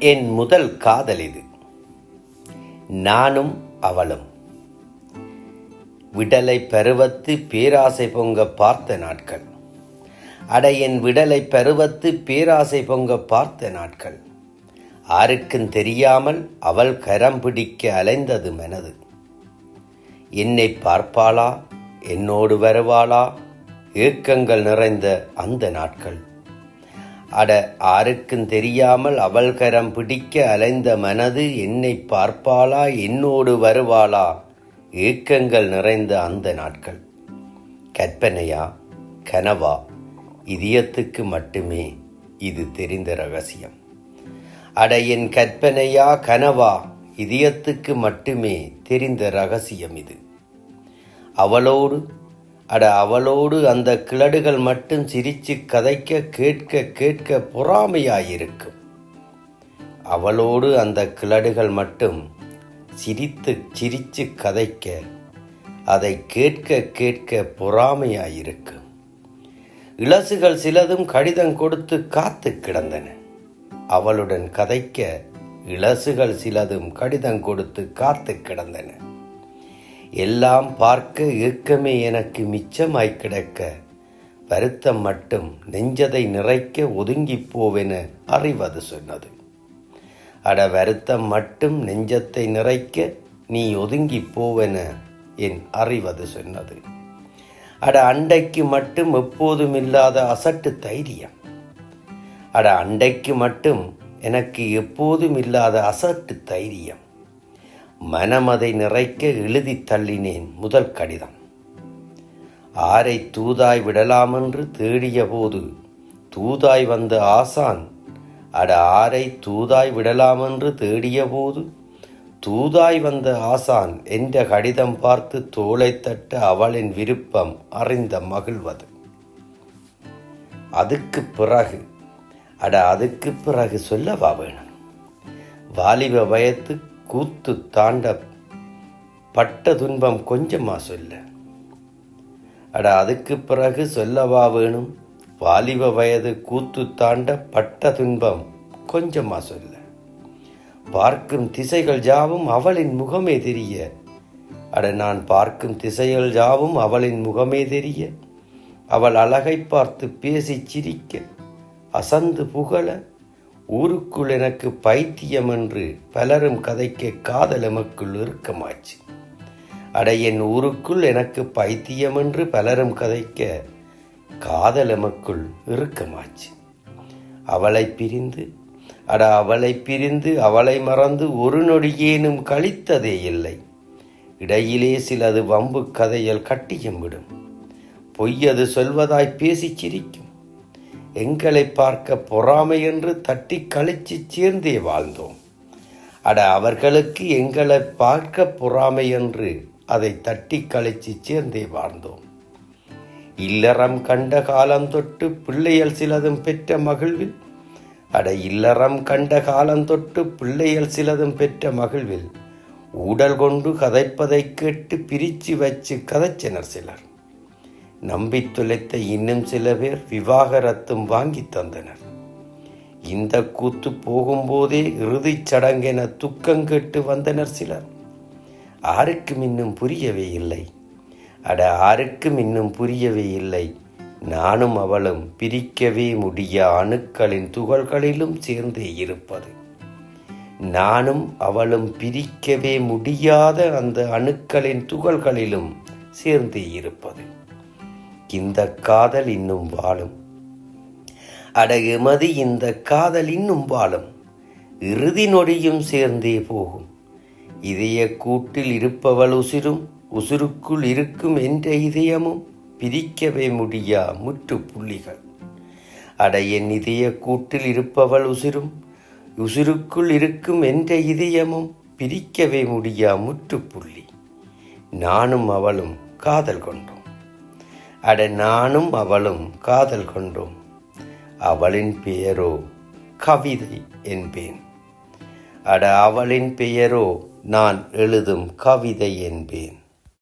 என் முதல் காதல் இது. நானும் அவளும். விடலை பருவத்து பேராசை பொங்க பார்த்த நாட்கள். அட என் விடலை பருவத்து பேராசை பொங்க பார்த்த நாட்கள். ஆருக்கும் தெரியாமல் அவள் கரம் பிடிக்க அலைந்தது மனது. என்னை பார்ப்பாளா? என்னோடு வருவாளா? ஏக்கங்கள் நிறைந்த அந்த நாட்கள். அட ஆருக்கும் தெரியாமல் அவள்கரம் பிடிக்க அலைந்த மனது என்னை பார்ப்பாளா? என்னோடு வருவாளா? ஏக்கங்கள் நிறைந்த அந்த நாட்கள். கற்பனையா? கனவா? இதயத்துக்கு மட்டுமே இது தெரிந்த ரகசியம். அட என் கற்பனையா? கனவா? இதயத்துக்கு மட்டுமே தெரிந்த ரகசியம் இது. அவளோடு அட அவளோடு அந்த கிளடுகள் மட்டும் சிரிச்சு கதைக்க கேட்க கேட்க பொறாமையாயிருக்கும். அவளோடு அந்த கிளடுகள் மட்டும் சிரித்து சிரித்து கதைக்க அதை கேட்க கேட்க பொறாமையாயிருக்கும். இளசுகள் சிலதும் கடிதம் கொடுத்து காத்து கிடந்தன. அவளுடன் கதைக்க இளசுகள் சிலதும் கடிதம் கொடுத்து காத்து கிடந்தன. எல்லாம் பார்க்க ஏக்கமே எனக்கு மிச்சமாய் கிடக்க. வருத்தம் மட்டும் நெஞ்சதை நிறைக்க ஒதுங்கி போவென அறிவது சொன்னது. அட வருத்தம் மட்டும் நெஞ்சத்தை நிறைக்க நீ ஒதுங்கி போவென என் அறிவது சொன்னது. அட அண்டைக்கு மட்டும் எப்போதும் இல்லாத அசட்டு தைரியம். அட அண்டைக்கு மட்டும் எனக்கு எப்போதும் இல்லாத அசட்டு தைரியம். மனமதை நிறைக்க எழுதி தள்ளினேன் முதல் கடிதம். ஆரை தூதாய் விடலாமென்று தேடிய போது தூதாய் வந்த ஆசான் அட ஆரை தூதாய் விடலாமென்று தேடிய போது தூதாய் வந்த ஆசான் என்ற கடிதம் பார்த்து தோளை தட்ட அவளின் விருப்பம் அறிந்த மகிழ்வது. அதுக்கு பிறகு அட அதுக்கு பிறகு சொல்லவா வேணும்? வாலிப வயத்து கூத்து தாண்ட பட்ட துன்பம் கொஞ்சமா சொல்ல. அட அதுக்கு பிறகு சொல்லவா வேணும்? வாலிப வயது கூத்து தாண்ட பட்ட துன்பம் கொஞ்சமா சொல்ல. பார்க்கும் திசைகள் யாவும் அவளின் முகமே தெரிய. அட நான் பார்க்கும் திசைகள் யாவும் அவளின் முகமே தெரிய. அவள் அழகை பார்த்து பேசி சிரிக்க அசந்து புகழ ஊருக்குள் எனக்கு பைத்தியம் என்று பலரும் கதைக்க காதல் எமக்குள் இறுக்கமாச்சு. அட என் ஊருக்குள் எனக்கு பைத்தியம் என்று பலரும் கதைக்க காதல் எமக்குள் இறுக்கமாச்சு. அவளை பிரிந்து அட அவளை பிரிந்து அவளை மறந்து ஒரு நொடியேனும் கழித்ததே இல்லை. இடையிலே சிலது வம்பு கதையல் கட்டியம் விடும். பொய்யது சொல்வதாய் பேசிச் சிரிக்கும். எங்களை பார்க்க பொறாமை என்று தட்டி கழிச்சு சேர்ந்தே வாழ்ந்தோம். அட அவர்களுக்கு எங்களை பார்க்க பொறாமை என்று அதை தட்டி கழிச்சு சேர்ந்தே வாழ்ந்தோம். இல்லறம் கண்ட காலம் தொட்டு பிள்ளைகள் சிலதும் பெற்ற மகிழ்வில் அட இல்லறம் கண்ட காலம் தொட்டு பிள்ளைகள் சிலதும் பெற்ற மகிழ்வில் ஊடல் கொண்டு கதைப்பதை கேட்டு பிரிச்சு வச்சு கதைச்சனர் சிலர். நம்பி துளைத்த இன்னும் சில பேர் விவாகரத்தும் வாங்கி தந்தனர். இந்த கூத்து போகும்போதே இறுதிச் சடங்கென துக்கம் கேட்டு வந்தனர் சிலர். ஆருக்கும் இன்னும் புரியவே இல்லை. அட ஆருக்கும் இன்னும் புரியவே இல்லை. நானும் அவளும் பிரிக்கவே முடிய அணுக்களின் துகள்களிலும் சேர்ந்தே இருப்பது. நானும் அவளும் பிரிக்கவே முடியாத அந்த அணுக்களின் துகள்களிலும் சேர்ந்தே இருப்பது. இந்த காதல் இன்னும் வாழும். அட இந்த காதல் இன்னும் வாழும். இறுதி நொடியும் சேர்ந்தே போகும். இதய கூட்டில் இருப்பவள் உசிரும் உசுருக்குள் இருக்கும் என்ற இதயமும் பிரிக்கவே முடியா முற்றுப்புள்ளிகள் அட என் இதய கூட்டில் இருப்பவள் உசிரும் உசுருக்குள் இருக்கும் என்ற இதயமும் பிரிக்கவே முடியா முற்றுப்புள்ளி நானும் அவளும் காதல் கொண்டோம். அட நானும் அவளும் காதல் கொண்டோம். அவளின் பெயரோ கவிதை என்பேன். அட அவளின் பெயரோ நான் எழுதும் கவிதை என்பேன்.